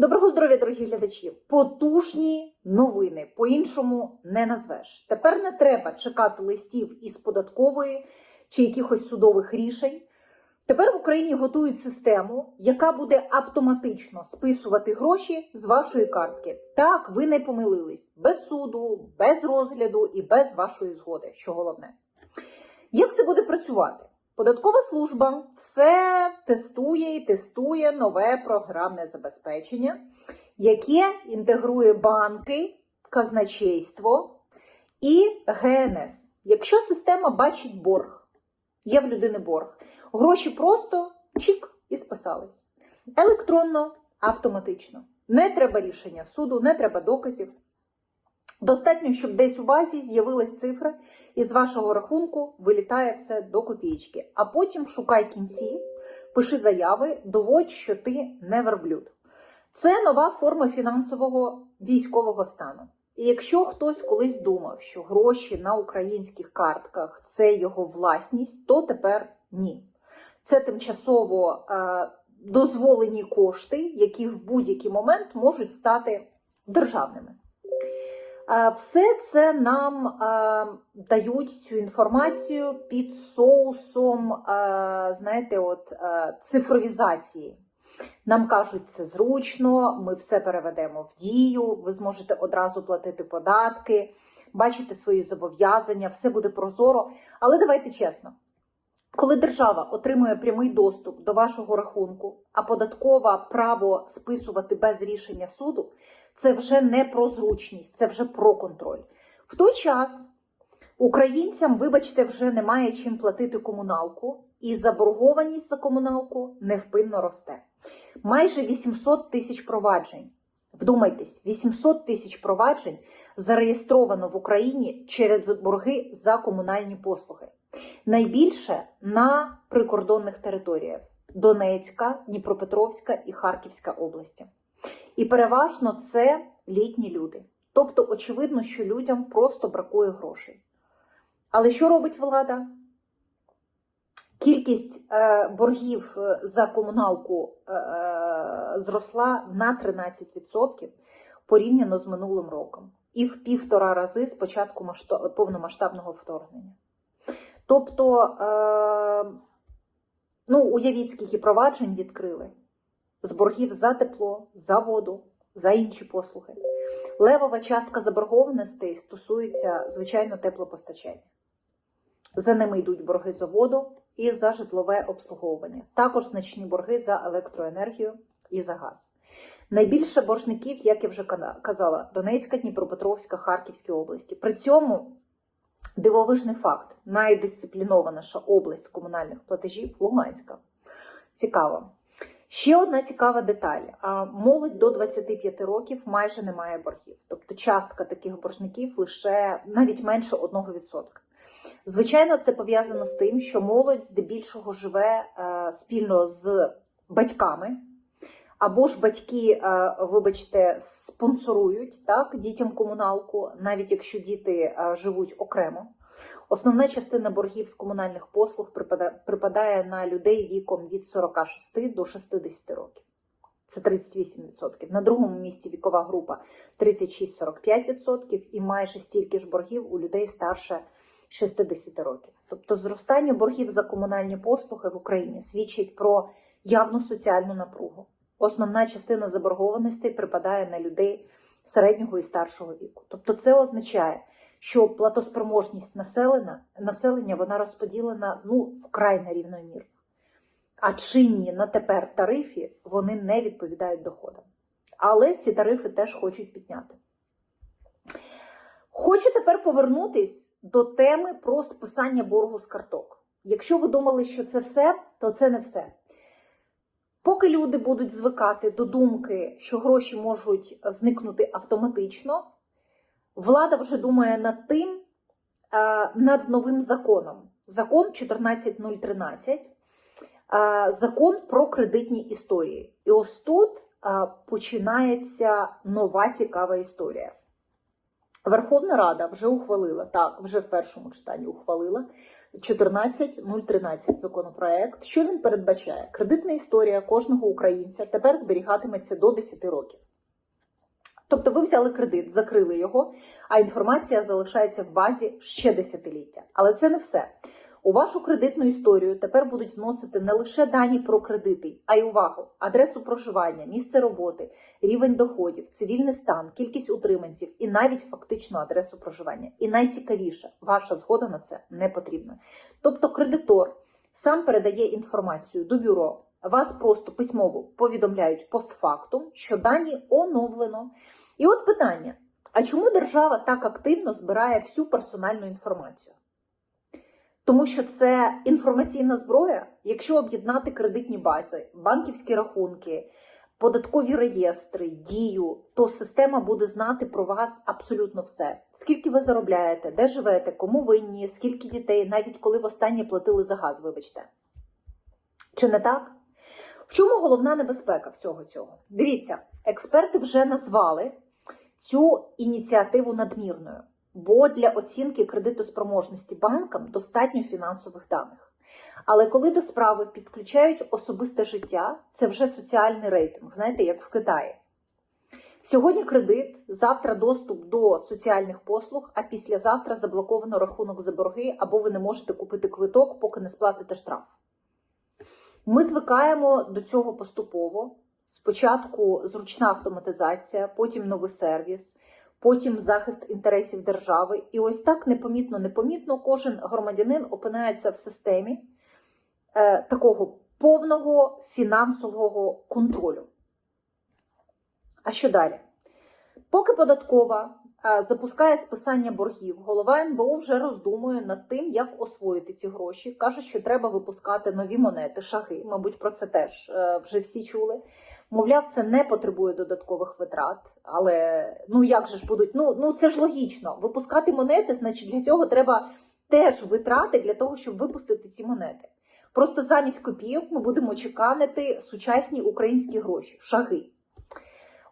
Доброго здоров'я, дорогі глядачі! Потужні новини, по-іншому не назвеш. Тепер не треба чекати листів із податкової чи якихось судових рішень. Тепер в Україні готують систему, яка буде автоматично списувати гроші з вашої картки. Так, ви не помилились без суду, без розгляду і без вашої згоди, що головне. Як це буде працювати? Податкова служба все тестує і тестує нове програмне забезпечення, яке інтегрує банки, казначейство і ГНС. Якщо система бачить борг, є в людини борг, гроші просто чик і списались. Електронно, автоматично. Не треба рішення суду, не треба доказів. Достатньо, щоб десь у базі з'явилась цифра, і з вашого рахунку вилітає все до копійки. А потім шукай кінці, пиши заяви, доводь, що ти не верблюд. Це нова форма фінансового військового стану. І якщо хтось колись думав, що гроші на українських картках це його власність, то тепер ні. Це тимчасово е, дозволені кошти, які в будь-який момент можуть стати державними. Все це нам дають цю інформацію під соусом, знаєте, от цифровізації. Нам кажуть, це зручно, ми все переведемо в дію, ви зможете одразу платити податки, бачити свої зобов'язання, все буде прозоро. Але давайте чесно. Коли держава отримує прямий доступ до вашого рахунку, а податкова право списувати без рішення суду, це вже не про зручність, це вже про контроль. В той час українцям, вибачте, вже немає чим платити комуналку, і заборгованість за комуналку невпинно росте. Майже 800 тисяч проваджень. Вдумайтесь, 800 тисяч проваджень зареєстровано в Україні через борги за комунальні послуги. Найбільше на прикордонних територіях Донецька, Дніпропетровська і Харківська області. І переважно це літні люди. Тобто, очевидно, що людям просто бракує грошей. Але що робить влада? Кількість е, боргів е, за комуналку е, зросла на 13% порівняно з минулим роком, і в півтора рази з початку масштаб, повномасштабного вторгнення. Тобто, ну, уявіть, скільки проваджень відкрили з боргів за тепло, за воду, за інші послуги. Левова частка заборгованостей стосується, звичайно, теплопостачання. За ними йдуть борги за воду і за житлове обслуговування. Також значні борги за електроенергію і за газ. Найбільше боржників, як я вже казала, Донецька, Дніпропетровська, Харківська області. При цьому дивовижний факт: найдисциплінованіша область комунальних платежів Луганська. Цікаво. Ще одна цікава деталь: молодь до 25 років майже не має боргів. Тобто частка таких боржників лише навіть менше 1%. Звичайно, це пов'язано з тим, що молодь здебільшого живе е, спільно з батьками, або ж батьки, е, вибачте, спонсорують так, дітям комуналку, навіть якщо діти е, живуть окремо. Основна частина боргів з комунальних послуг припадає, на людей віком від 46 до 60 років. Це 38%. На другому місці вікова група 36-45% і майже стільки ж боргів у людей старше 60 років. Тобто зростання боргів за комунальні послуги в Україні свідчить про явну соціальну напругу. Основна частина заборгованостей припадає на людей середнього і старшого віку. Тобто, це означає, що платоспроможність населення, населення вона розподілена ну, вкрай нерівномірно. А чинні на тепер тарифи вони не відповідають доходам. Але ці тарифи теж хочуть підняти. Хочу тепер повернутись до теми про списання боргу з карток. Якщо ви думали, що це все, то це не все. Поки люди будуть звикати до думки, що гроші можуть зникнути автоматично, влада вже думає над тим, над новим законом. Закон 14013, закон про кредитні історії. І ось тут починається нова цікава історія. Верховна Рада вже ухвалила, так, вже в першому читанні ухвалила 14013 законопроект. Що він передбачає? Кредитна історія кожного українця тепер зберігатиметься до 10 років. Тобто ви взяли кредит, закрили його, а інформація залишається в базі ще десятиліття. Але це не все. У вашу кредитну історію тепер будуть вносити не лише дані про кредити, а й увагу, адресу проживання, місце роботи, рівень доходів, цивільний стан, кількість утриманців і навіть фактичну адресу проживання. І найцікавіше, ваша згода на це не потрібна. Тобто, кредитор сам передає інформацію до бюро. Вас просто письмово повідомляють постфактум, що дані оновлено. І от питання: а чому держава так активно збирає всю персональну інформацію? Тому що це інформаційна зброя, якщо об'єднати кредитні бази, банківські рахунки, податкові реєстри, дію, то система буде знати про вас абсолютно все. Скільки ви заробляєте, де живете, кому винні, скільки дітей, навіть коли востаннє платили за газ, вибачте. Чи не так? В чому головна небезпека всього цього? Дивіться, експерти вже назвали цю ініціативу надмірною, бо для оцінки кредитоспроможності банкам достатньо фінансових даних. Але коли до справи підключають особисте життя, це вже соціальний рейтинг, знаєте, як в Китаї. Сьогодні кредит, завтра доступ до соціальних послуг, а післязавтра заблоковано рахунок за борги, або ви не можете купити квиток, поки не сплатите штраф. Ми звикаємо до цього поступово. Спочатку зручна автоматизація, потім новий сервіс, потім захист інтересів держави. І ось так непомітно, непомітно кожен громадянин опинається в системі е, такого повного фінансового контролю. А що далі? Поки податкова запускає списання боргів, голова НБУ вже роздумує над тим, як освоїти ці гроші. Каже, що треба випускати нові монети, шаги. Мабуть, про це теж е, вже всі чули. Мовляв, це не потребує додаткових витрат, але ну як же ж будуть? Ну, ну це ж логічно. Випускати монети, значить, для цього треба теж витрати для того, щоб випустити ці монети. Просто замість копійок ми будемо чеканити сучасні українські гроші, шаги.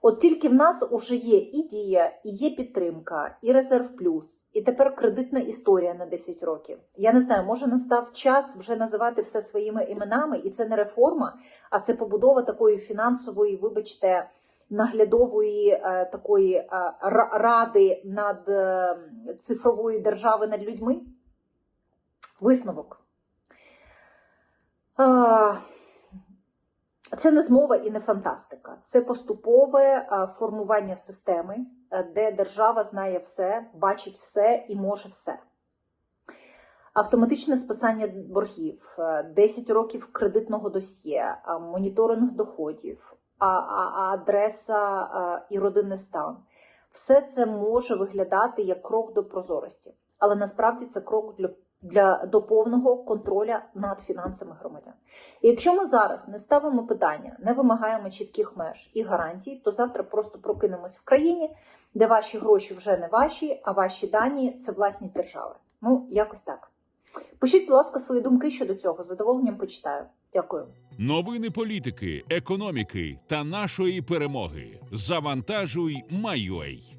От тільки в нас уже є і дія, і є підтримка, і резерв плюс, і тепер кредитна історія на 10 років. Я не знаю, може настав час вже називати все своїми іменами, і це не реформа, а це побудова такої фінансової, вибачте, наглядової е, такої е, ради над е, цифрової держави над людьми. Висновок. Це не змова і не фантастика. Це поступове е, формування системи, е, де держава знає все, бачить все і може все. Автоматичне списання боргів, е, 10 років кредитного досьє, е, моніторинг доходів, адреса е, і родинний стан. Все це може виглядати як крок до прозорості, але насправді це крок для, для до повного контроля над фінансами громадян. І якщо ми зараз не ставимо питання, не вимагаємо чітких меж і гарантій, то завтра просто прокинемось в країні, де ваші гроші вже не ваші, а ваші дані це власність держави. Ну, якось так. Пишіть, будь ласка, свої думки щодо цього. Задоволенням почитаю. Дякую. Новини політики, економіки та нашої перемоги. Завантажуй, Майой.